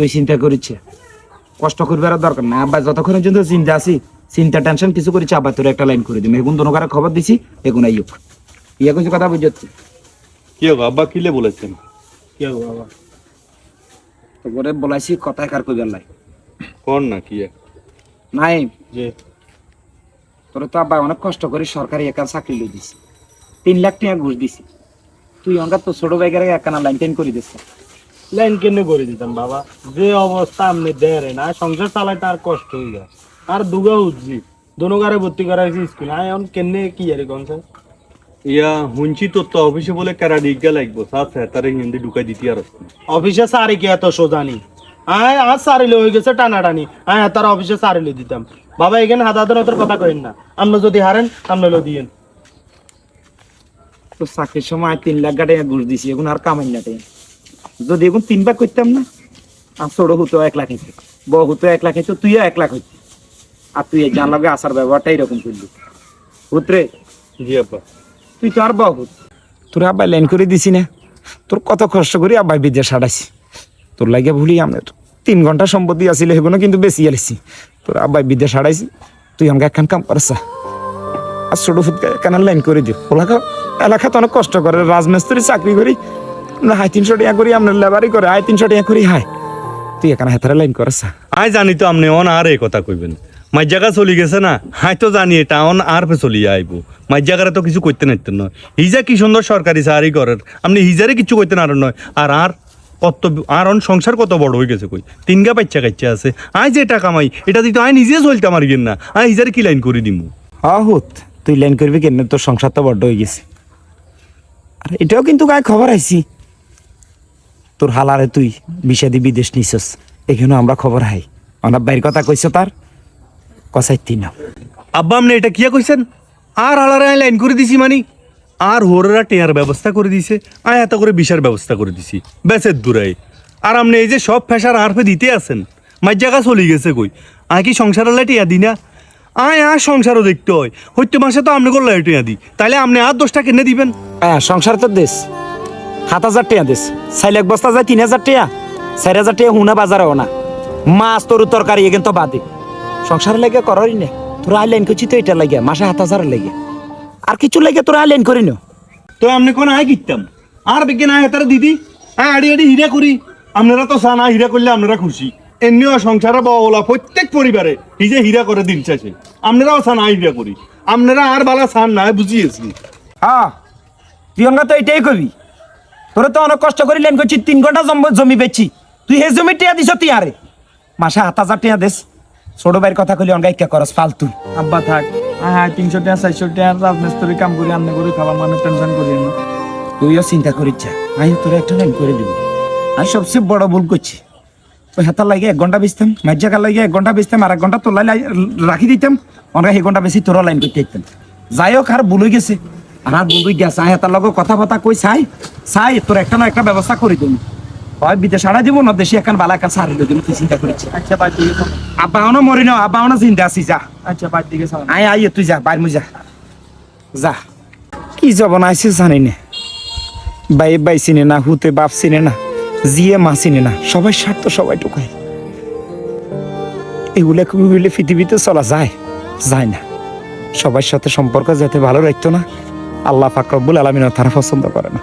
তুই চিন্তা করিচ্ছে কষ্ট করবার দরকার না আব্বা যতক্ষণ পর্যন্ত চিন্তা আছি চিন্তা টেনশন কিছু করেছে আব্বা তোর একটা লাইন করে দিম। এখন দোনোকারে খবর দিছি এখন আইয়ুক ইয়া কিছু কথা বুঝছি কি হবে আব্বা কিলে বলেছেন? কি হবে বাবা? তোরে বলাইছি কথায় কার কইবার লাই কোন না কি নাই? যে তোর তো আব্বা অনেক কষ্ট করে সরকারি একা চাকরি লই দিছি। তিন লাখ টাকা ঘুষ দিছি। তুই অঙ্কা তো ছোট বাইকের একখানা লাইন টাইন করে দিস লাইন কেন করে দিতাম বাবা? যে অবস্থা আপনি দেরে না সংসার চালাই তার কষ্ট হয়ে যায়। আর দুগা উঠছি দোনো গারে ভর্তি করা হয়েছে স্কুল। এখন কেনে কি আর কোন স্যার? ইয়া হুঞ্চি তো তো অফিসে বলে কারা ডিগা লাগবো। সাথ তারে হিন্দি ঢুকাই দিতি আর অফিসে সারি কি এত সোজানি হ্যাঁ আজ সারিলে হয়ে গেছে টানাটানি। হ্যাঁ তার অফিসে সারিলে দিতাম। বাবা এখানে হাজার হাজার কথা করেন না। আপনি যদি হারেন আপনি লো দিয়েন। তো চাকরির সময় তিন লাখ টাকা ঘুষ দিছি এখন আর কামাই না যদি এখন তিন ভাগ করতাম না আর ছোট হতো এক লাখ হইতো বড় হতো এক লাখ হইতো তুইও এক লাখ হইতি। আর তুই জান লগে আসার ব্যবহারটা এরকম করলি। হুতরে জি আব্বা। তুই তো আর বহুত তোর আব্বাই লাইন করে দিছি না। তোর কত কষ্ট করে আব্বাই বিদ্যা সারাইছি। তোর লাগে ভুলি আমি তো তিন ঘণ্টা সম্পত্তি আছিল সেগুলো কিন্তু বেশি আলিছি তোর আব্বাই বিদ্যা সারাইছি তুই আমাকে একখান কাম করছা আর ছোট ফুটকে একখান লাইন করে দিও? এলাকা এলাকা তো অনেক কষ্ট করে রাজমিস্ত্রি চাকরি করি আমরা হাই তিনশো টাকা করি আমরা লেবারি করে হাই তিনশো টাকা করি হাই। তুই এখানে হাতারে লাইন করছা। আই জানি তো আপনি অন আর এই কথা কইবেন। মাই জায়গা চলি গেছে না হাই তো জানি এটা অন আর পে চলি আইবো। মাই জায়গারে তো কিছু করতে নাইতেন নয়। হিজা কি সুন্দর সরকারি চাকরি করেন আপনি হিজারে কিছু করতে না নয়। আর আর কত আর অন সংসার কত বড় হয়ে গেছে কই। তিনগা বাচ্চা কাচ্চা আছে। আই যে টাকা কামাই এটা দিতে আই নিজে চলতে আমার গেন না আই হিজারে কি লাইন করে দিমু? আহুত তুই লাইন করবি কেন তোর সংসার তো বড্ড হয়ে গেছে। আর এটাও কিন্তু গায়ে খবর আইছি। তোর হালারে তুই বিষাদি বিদেশ নিছস। এখানেও আমরা খবর হাই। অনার বাইর কথা কইছ তার? কসাই তিন। আব্বা আপনি এটা কিয়া কইছেন? আর হালারে আই লাইন করে দিছি মানি। আর হোরেরা টেয়ার ব্যবস্থা করে দিছে আয় এত করে বিশার ব্যবস্থা করে দিছি। বেসের দূরাই। আর আপনি এই যে সব ফেসার আরফে দিতে আছেন মাঝ জায়গা চলে গেছে কই? আয় কি সংসার আলাই টিয়া দি না? আয় আর সংসারও দেখতে হয়। হইতে মাসে তো আপনি করলে টিয়া দি। তাইলে আপনি আর দশটা কিনে দিবেন? হ্যাঁ সংসার তো দেশ। সাত হাজার টাকা দেশ চাইলে এক বস্তা যায় তিন হাজার টাকা চার হাজার টাকা হুনা বাজারে না মাছ তরু তরকারি এখান তো বাদে। সংসার লাগে করই না তোরা আইলাইন করছি তো এটা লাগে মাসে সাত হাজার লাগে। আর কিছু লাগে তোরা আইলাইন করি না? তো আপনি কোন আয় কিনতাম আর বিজ্ঞান আয় তারা দিদি? হ্যাঁ আড়ি আড়ি হিরা করি আপনারা তো চান হিরা করলে আপনারা খুশি এমনিও সংসারে বলা প্রত্যেক পরিবারে নিজে যে হিরা করে দিন চাষে আপনারাও চান আয় হিরা করি আপনারা আর বালা চান না বুঝিয়েছি হ্যাঁ প্রিয়ঙ্কা তো এটাই কবি। তোরা তো অনেক কষ্ট করি লাইন করছি তিন ঘণ্টা জম- বেচছি তুই হে জমি টিয়া দিছ তুই আরে মাসে সাত হাজার টিয়া দেশ ছোট ভাইয়ের কথা কইলে অনকা ইচ্ছা করস ফালতু। আব্বা থাক। হ্যাঁ তিনশো টাকা চারশো টাকা রাজমিস্ত্রি কাম করি আপনি করে খাবার মানে টেনশন করি না তুইও চিন্তা করিস আমি তোর একটা লাইন করে দিব। আমি সবচেয়ে বড় ভুল করছি ওই হাতার লাগে এক ঘণ্টা বেচতাম মাঝ জায়গার লাগে এক ঘণ্টা বেচতাম আর এক ঘণ্টা তোলাই রাখি দিতাম। অনেক এক ঘণ্টা বেশি তোরও লাইন করতে দিতাম। যাই হোক আর ভুল হয়ে গেছে। আর আর গেছে আমি হাতার লগে কথা কথা কই চাই? চাই তোর একটা না একটা ব্যবস্থা করে দিন হয় বিদেশ আড়াই দিব না দেশে এখন বালা এখন সারি দিব তুই চিন্তা করিস আচ্ছা বাড়ির দিকে আব্বা হনো মরি না আব্বা হনো চিন্তা আছি যা। আচ্ছা বাড়ির দিকে আয় আয় তুই যা বাইর যা। যা। কি যাব না জানি না বাই বাই চিনে না হুতে বাপ চিনে না জিয়ে মা চিনে না সবাই স্বার্থ সবাই টুকায় এগুলা কি পৃথিবীতে চলা যায় যায় না। সবার সাথে সম্পর্ক যাতে ভালো রাখতো না। আল্লাহ ফাকরবুল আলমিনও তারা পছন্দ করে না।